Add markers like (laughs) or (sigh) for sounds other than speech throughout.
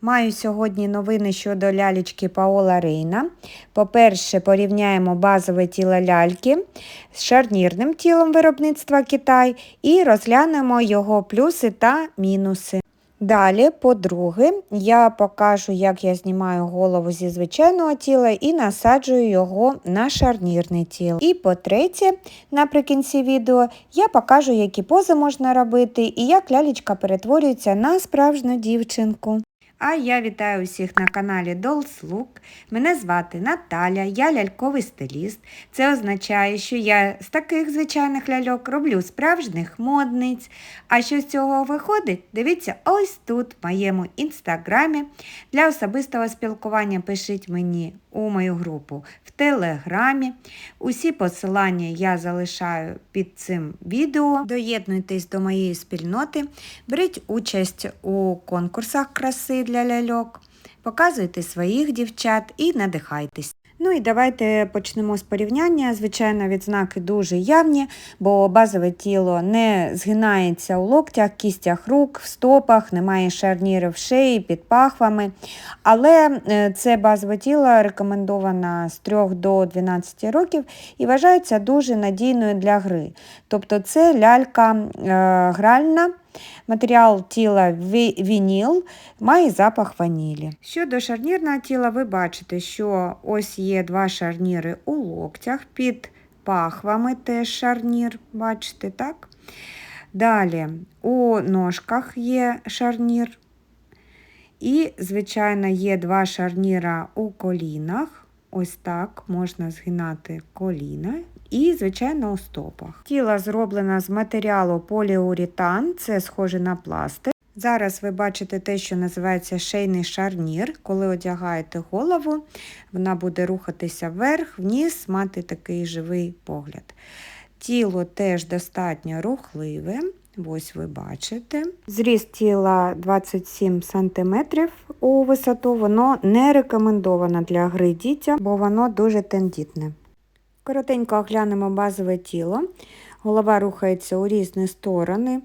Маю сьогодні новини щодо лялечки Паола Рейна. По-перше, порівняємо базове тіло ляльки з шарнірним тілом виробництва Китай і розглянемо його плюси та мінуси. Далі, по-друге, я покажу, як я знімаю голову зі звичайного тіла і насаджую його на шарнірне тіло. І по-третє, наприкінці відео я покажу, які пози можна робити і як лялечка перетворюється на справжню дівчинку. А я вітаю усіх на каналі Dolls Look. Мене звати Наталя, я ляльковий стиліст. Це означає, що я з таких звичайних ляльок роблю справжніх модниць. А що з цього виходить? Дивіться ось тут, в моєму інстаграмі. Для особистого спілкування пишіть мені у мою групу в телеграмі. Усі посилання я залишаю під цим відео. Доєднуйтесь до моєї спільноти, беріть участь у конкурсах краси для ляльок, показуйте своїх дівчат і надихайтесь. Ну і давайте почнемо з порівняння. Звичайно, відзнаки дуже явні, бо базове тіло не згинається у локтях, кістях рук, в стопах, немає шарнірів в шиї, під пахвами. Але е, це базове тіло рекомендовано з 3 до 12 років і вважається дуже надійною для гри. Тобто це лялька е, гральна. Матеріал тіла вініл має запах ванілі. Щодо шарнірного тіла, ви бачите, що ось є два шарніри у локтях, під пахвами теж шарнір, бачите, так? Далі у ножках є шарнір. І, звичайно, є два шарніра у колінах. Ось так можна згинати коліна і, звичайно, у стопах. Тіло зроблено з матеріалу поліуретан, це схоже на пластик. Зараз ви бачите те, що називається шейний шарнір. Коли одягаєте голову, вона буде рухатися вверх, вниз, мати такий живий погляд. Тіло теж достатньо рухливе. Ось ви бачите. Зріст тіла 27 см у висоту, воно не рекомендовано для гри дітям, бо воно дуже тендітне. Коротенько оглянемо базове тіло. Голова рухається у різні сторони.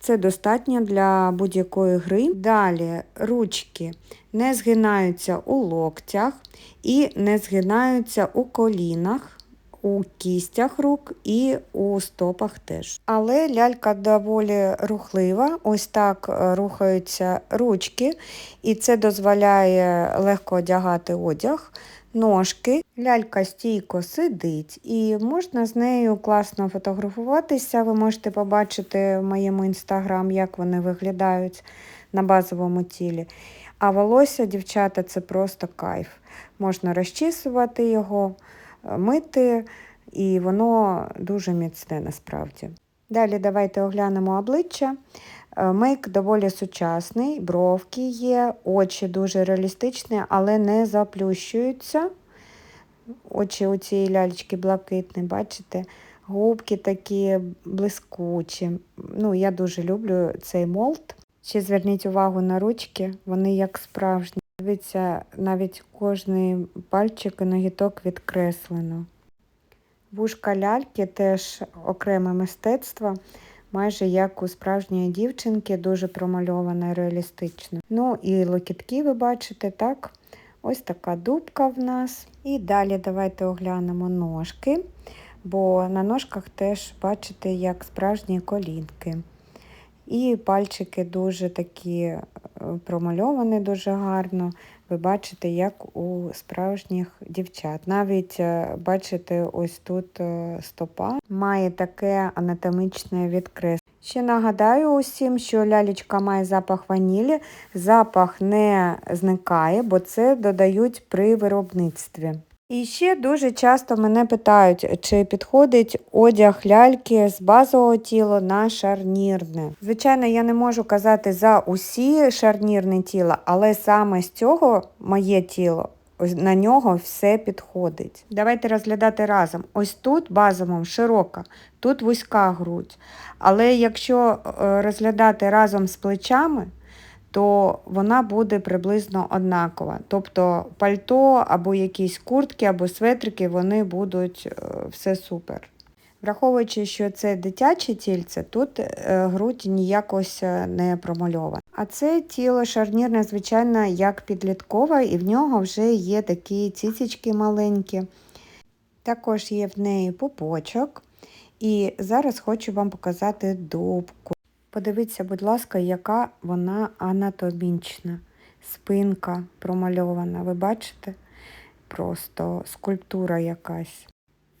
Це достатньо для будь-якої гри. Далі ручки не згинаються у локтях і не згинаються у колінах у кістях рук і у стопах теж. Але лялька доволі рухлива, ось так е, рухаються ручки, і це дозволяє легко одягати одяг. Ножки, лялька стійко сидить, і можна з нею класно фотографуватися. Ви можете побачити в моєму інстаграм, як вони виглядають на базовому тілі. А волосся, дівчата, це просто кайф. Можна розчісувати його мити, і воно дуже міцне насправді. Далі давайте оглянемо обличчя. Е, мейк доволі сучасний, бровки є, очі дуже реалістичні, але не заплющуються. Очі у цієї лялечки блакитні, бачите? Губки такі блискучі. Ну, Я дуже люблю цей молд. Ще зверніть увагу на ручки, вони як справжні. Дивіться, навіть кожний пальчик і ногіток відкреслено. Вушка ляльки теж окреме мистецтво, майже як у справжньої дівчинки, дуже промальоване реалістично. Ну і локітки ви бачите, так? Ось така дубка в нас. І далі давайте оглянемо ножки, бо на ножках теж бачите, як справжні колінки. І пальчики дуже такі е, промальовані дуже гарно. Ви бачите, як у справжніх дівчат. Навіть е, бачите, ось тут е, стопа має таке анатомічне відкреслення. Ще нагадаю усім, що лялечка має запах ванілі, запах не зникає, бо це додають при виробництві. І ще дуже часто мене питають, чи підходить одяг ляльки з базового тіла на шарнірне. Звичайно, я не можу казати за усі шарнірне тіло, але саме з цього моє тіло. На нього все підходить. Давайте розглядати разом. Ось тут базовом широка, тут вузька грудь. Але якщо е, розглядати разом з плечами, то вона буде приблизно однакова. Тобто пальто або якісь куртки, або светрики, вони будуть е, все супер. Враховуючи, що це дитяче тільце, тут е, грудь ніякось е, не промальована. А це тіло шарнірне, звичайно, як підліткове, і в нього вже є такі цицічки маленькі. Також є в неї пупочок. І зараз хочу вам показати дубку. Подивіться, будь ласка, яка вона анатомічна. Спинка промальована. Ви бачите? Просто скульптура якась.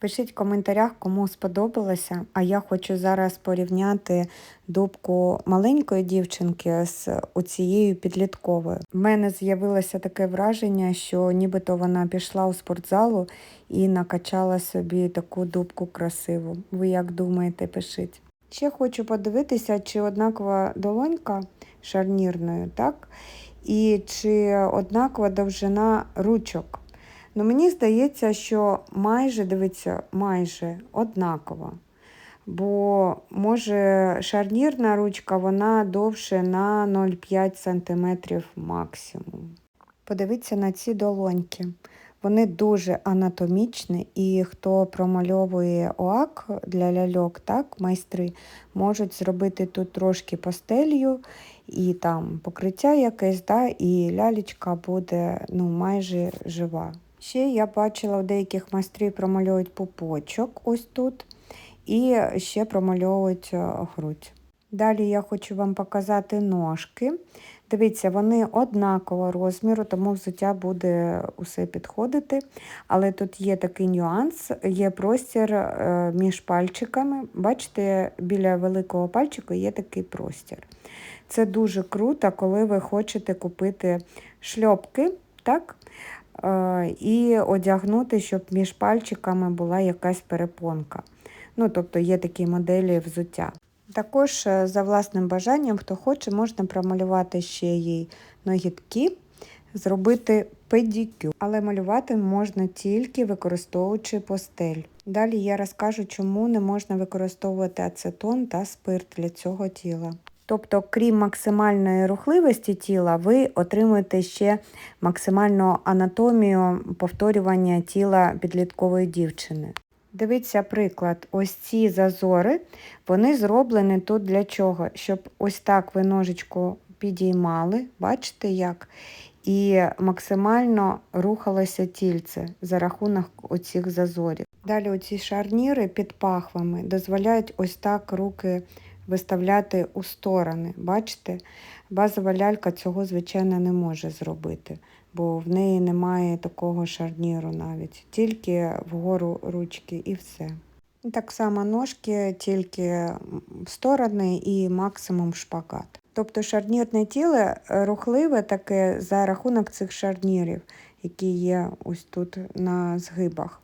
Пишіть в коментарях, кому сподобалося, а я хочу зараз порівняти дубку маленької дівчинки з оцією підлітковою. В мене з'явилося таке враження, що нібито вона пішла у спортзалу і накачала собі таку дубку красиву. Ви як думаєте, пишіть. Ще хочу подивитися, чи однакова долонька шарнірною, так? І чи однакова довжина ручок. Ну, мені здається, що майже, дивіться, майже однакова. Бо, може, шарнірна ручка, вона довше на 0,5 см максимум. Подивіться на ці долоньки. Вони дуже анатомічні, і хто промальовує оак для ляльок, так, майстри, можуть зробити тут трошки пастелью і там покриття якесь, да, і лялечка буде ну, майже жива. Ще я бачила у деяких майстрів промальовують пупочок ось тут, і ще промальовують е, грудь. Далі я хочу вам показати ножки. Дивіться, вони однакового розміру, тому взуття буде усе підходити. Але тут є такий нюанс, є простір е, між пальчиками. Бачите, біля великого пальчика є такий простір. Це дуже круто, коли ви хочете купити шльопки, так? Е, і одягнути, щоб між пальчиками була якась перепонка. Ну, тобто є такі моделі взуття. Також е, за власним бажанням, хто хоче, можна промалювати ще їй ногітки, зробити педикюр. Але малювати можна тільки використовуючи постель. Далі я розкажу, чому не можна використовувати ацетон та спирт для цього тіла. Тобто, крім максимальної рухливості тіла, ви отримуєте ще максимальну анатомію повторювання тіла підліткової дівчини. Дивіться приклад, ось ці зазори, вони зроблені тут для чого? Щоб ось так ви ножичку підіймали, бачите як? І максимально рухалося тільце за рахунок оцих зазорів. Далі оці шарніри під пахвами дозволяють ось так руки виставляти у сторони. Бачите, базова лялька цього, звичайно, не може зробити, бо в неї немає такого шарніру навіть, тільки вгору ручки і все. Так само ножки, тільки в сторони і максимум шпагат. Тобто шарнірне тіло рухливе таке за рахунок цих шарнірів, які є ось тут на згибах.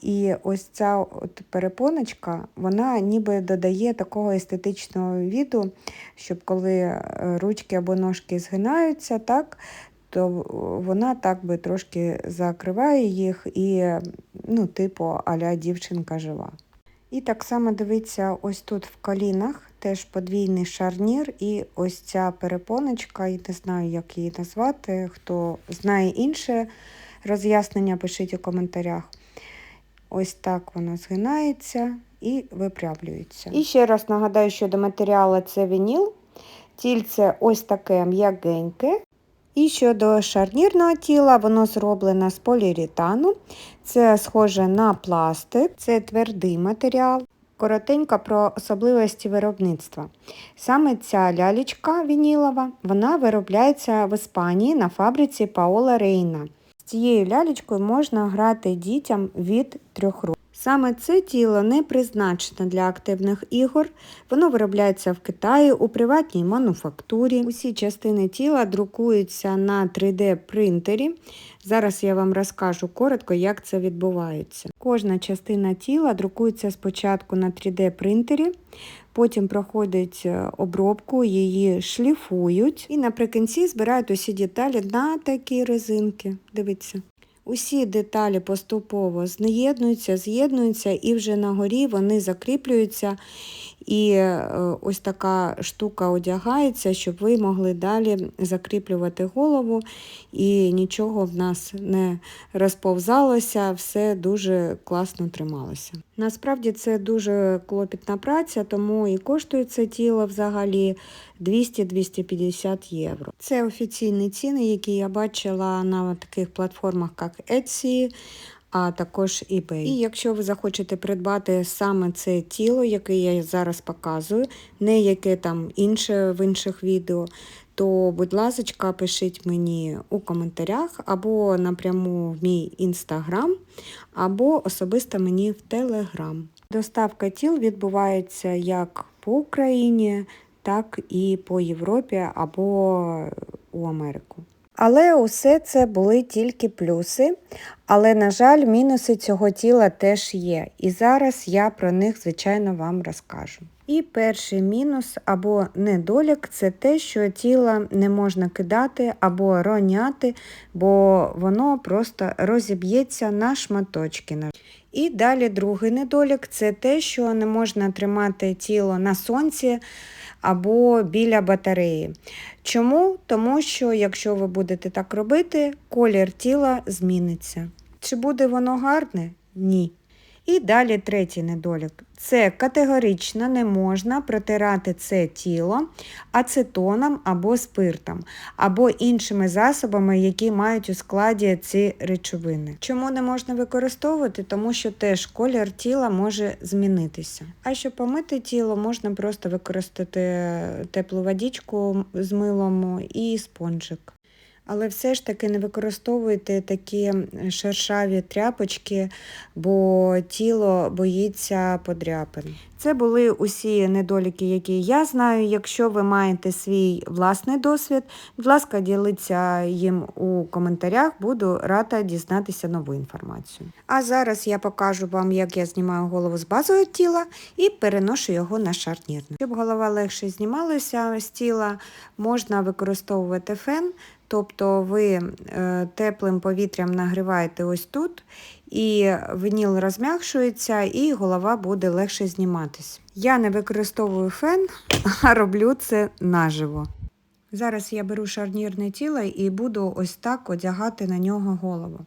І ось ця от перепоночка, вона ніби додає такого естетичного віду, щоб коли е, ручки або ножки згинаються, так, то вона так би трошки закриває їх і, ну, типу, аля дівчинка жива. І так само дивіться, ось тут в колінах теж подвійний шарнір, і ось ця перепоночка, і не знаю, як її назвати. Хто знає інше роз'яснення, пишіть у коментарях. Ось так воно згинається і випрямлюється. І ще раз нагадаю, що до матеріалу це вініл, тільце ось таке м'ягеньке. І щодо шарнірного тіла, воно зроблено з поліуретану. Це схоже на пластик, це твердий матеріал. Коротенько про особливості виробництва. Саме ця лялечка вінілова вона виробляється в Іспанії на фабриці Паола Рейна. З цією лялечкою можна грати дітям від трьох років. Саме це тіло не призначене для активних ігор. Воно виробляється в Китаї у приватній мануфактурі. Усі частини тіла друкуються на 3D-принтері. Зараз я вам розкажу коротко, як це відбувається. Кожна частина тіла друкується спочатку на 3D-принтері, потім проходить е, обробку, її шліфують і наприкінці збирають усі деталі на такі резинки. Дивіться. Усі деталі поступово з'єднуються, з'єднуються і вже на горі вони закріплюються І е, ось така штука одягається, щоб ви могли далі закріплювати голову і нічого в нас не розповзалося, все дуже класно трималося. Насправді це дуже клопітна праця, тому і коштує це тіло взагалі 200-250 євро. Це офіційні ціни, які я бачила на таких платформах, як Etsy, а також eBay. І якщо ви захочете придбати саме це тіло, яке я зараз показую, не яке там інше в інших відео, то, будь ласка, пишіть мені у коментарях або напряму в мій інстаграм, або особисто мені в Телеграм. Доставка тіл відбувається як по Україні, так і по Європі або у Америку. Але усе це були тільки плюси. Але, на жаль, мінуси цього тіла теж є. І зараз я про них, звичайно, вам розкажу. І перший мінус або недолік це те, що тіло не можна кидати або роняти, бо воно просто розіб'ється на шматочки. І далі другий недолік це те, що не можна тримати тіло на сонці або біля батареї. Чому? Тому що якщо ви будете так робити, колір тіла зміниться. Чи буде воно гарне? Ні. І далі третій недолік. Це категорично не можна протирати це тіло ацетоном або спиртом, або іншими засобами, які мають у складі ці речовини. Чому не можна використовувати? Тому що теж колір тіла може змінитися. А щоб помити тіло, можна просто використати теплу водичку з милом і спонжик. Але все ж таки не використовуйте такі шершаві тряпочки, бо тіло боїться подряпин. Це були усі недоліки, які я знаю. Якщо ви маєте свій власний досвід, будь ласка, діліться їм у коментарях, буду рада дізнатися нову інформацію. А зараз я покажу вам, як я знімаю голову з базового тіла і переношу його на шарнірний. Щоб голова легше знімалася з тіла, можна використовувати фен. Тобто ви е, теплим повітрям нагріваєте ось тут, і вініл розм'якшується, і голова буде легше зніматись. Я не використовую фен, (laughs) а роблю це наживо. Зараз я беру шарнірне тіло і буду ось так одягати на нього голову.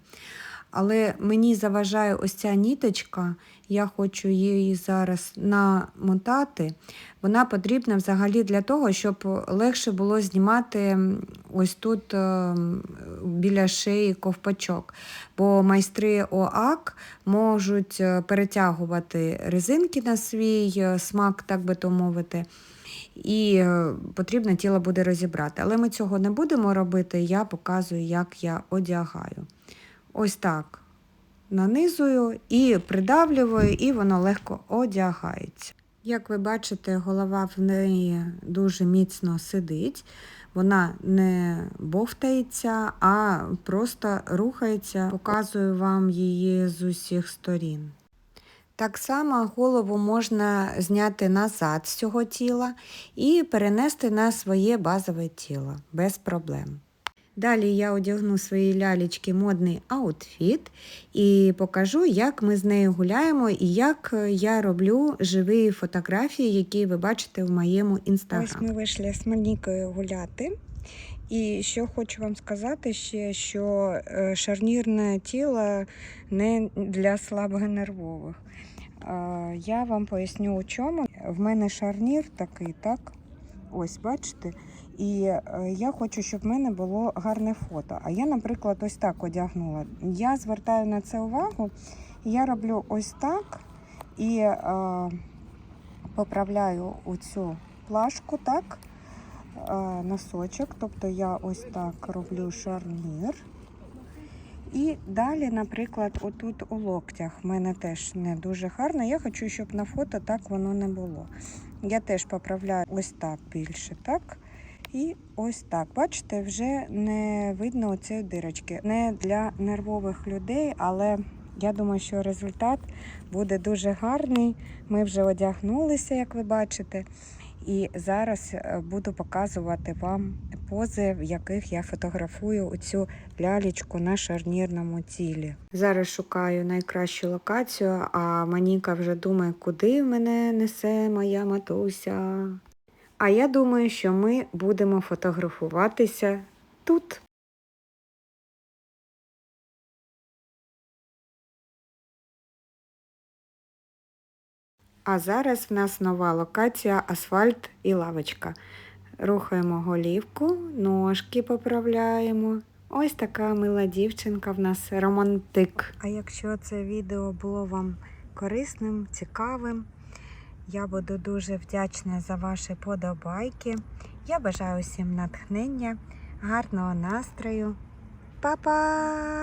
Але мені заважає ось ця ніточка, я хочу її зараз намотати. Вона потрібна взагалі для того, щоб легше було знімати ось тут е, біля шиї ковпачок. Бо майстри ОАК можуть е, перетягувати резинки на свій е, смак, так би то мовити. І потрібно тіло буде розібрати. Але ми цього не будемо робити, я показую, як я одягаю. Ось так нанизую і придавлюю, і воно легко одягається. Як ви бачите, голова в неї дуже міцно сидить, вона не бовтається, а просто рухається, показую вам її з усіх сторін. Так само голову можна зняти назад з цього тіла і перенести на своє базове тіло без проблем. Далі я одягну свої лялечки модний аутфіт і покажу, як ми з нею гуляємо і як я роблю живі фотографії, які ви бачите в моєму інстаграмі. Ось ми вийшли з Монікою гуляти. І що хочу вам сказати ще, що е, шарнірне тіло не для слабонервових. Я вам поясню у чому. В мене шарнір такий, так? Ось, бачите? І е, я хочу, щоб в мене було гарне фото. А я, наприклад, ось так одягнула. Я звертаю на це увагу. Я роблю ось так і е, поправляю оцю плашку, так, е, носочок. Тобто я ось так роблю шарнір. І далі, наприклад, отут у локтях в мене теж не дуже гарно. Я хочу, щоб на фото так воно не було. Я теж поправляю ось так більше, так? І ось так. Бачите, вже не видно цієї дирочки. Не для нервових людей, але я думаю, що результат буде дуже гарний. Ми вже одягнулися, як ви бачите. І зараз е, буду показувати вам пози, в яких я фотографую цю лялечку на шарнірному тілі. Зараз шукаю найкращу локацію, а Маніка вже думає, куди мене несе моя матуся. А я думаю, що ми будемо фотографуватися тут. А зараз в нас нова локація асфальт і лавочка. Рухаємо голівку, ножки поправляємо. Ось така мила дівчинка в нас романтик. А якщо це відео було вам корисним, цікавим, я буду дуже вдячна за ваші подобайки. Я бажаю усім натхнення, гарного настрою. Па-па!